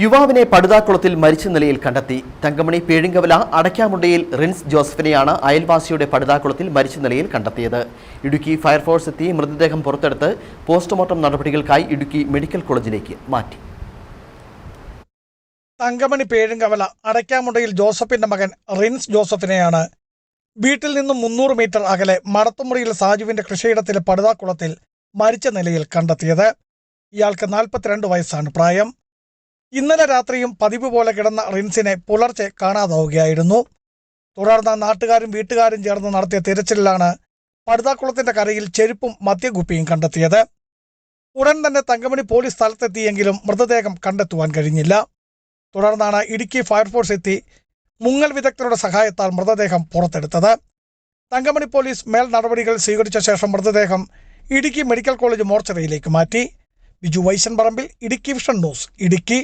യുവാവിനെ പടുതാക്കുളത്തിൽ മരിച്ച നിലയിൽ കണ്ടെത്തി. തങ്കമണി പേഴിങ്കവല അടയ്ക്കാമുണ്ടയിൽ റിൻസ് ജോസഫിനെയാണ് അയൽവാസിയുടെ പടുതാക്കുളത്തിൽ മരിച്ച നിലയിൽ കണ്ടെത്തിയത്. ഇടുക്കി ഫയർഫോഴ്സ് എത്തി മൃതദേഹം പുറത്തെടുത്ത് പോസ്റ്റ്മോർട്ടം നടപടികൾക്കായി ഇടുക്കി മെഡിക്കൽ കോളേജിലേക്ക് മാറ്റി. തങ്കമണി പേഴുങ്കവല അടയ്ക്കാമുണ്ടയിൽ ജോസഫിന്റെ മകൻ റിൻസ് ജോസഫിനെയാണ് വീട്ടിൽ നിന്നും മുന്നൂറ് മീറ്റർ അകലെ മടത്തുമുറിയിൽ സാജുവിന്റെ കൃഷിയിടത്തിലെ പടുതാക്കുളത്തിൽ മരിച്ച നിലയിൽ കണ്ടെത്തിയത്. ഇയാൾക്ക് നാൽപ്പത്തിരണ്ട് വയസ്സാണ് പ്രായം. ഇന്നലെ രാത്രിയും പതിവ് പോലെ കിടന്ന റിൻസിനെ പുലർച്ചെ കാണാതാവുകയായിരുന്നു. തുടർന്ന് നാട്ടുകാരും വീട്ടുകാരും ചേർന്ന് നടത്തിയ തിരച്ചിലിലാണ് പടുതാക്കുളത്തിന്റെ കരയിൽ ചെരുപ്പും മദ്യകുപ്പിയും കണ്ടെത്തിയത്. ഉടൻ തന്നെ തങ്കമണി പോലീസ് സ്ഥലത്തെത്തിയെങ്കിലും മൃതദേഹം കണ്ടെത്തുവാൻ കഴിഞ്ഞില്ല. തുടർന്നാണ് ഇടുക്കി ഫയർഫോഴ്സ് എത്തി മുങ്ങൽ വിദഗ്ധരുടെ സഹായത്താൽ മൃതദേഹം പുറത്തെടുത്തത്. തങ്കമണി പോലീസ് മേൽ നടപടികൾ സ്വീകരിച്ച ശേഷം മൃതദേഹം ഇടുക്കി മെഡിക്കൽ കോളേജ് മോർച്ചറിയിലേക്ക് മാറ്റി. Biju Vaishan Parambil Idukki vision news Idukki.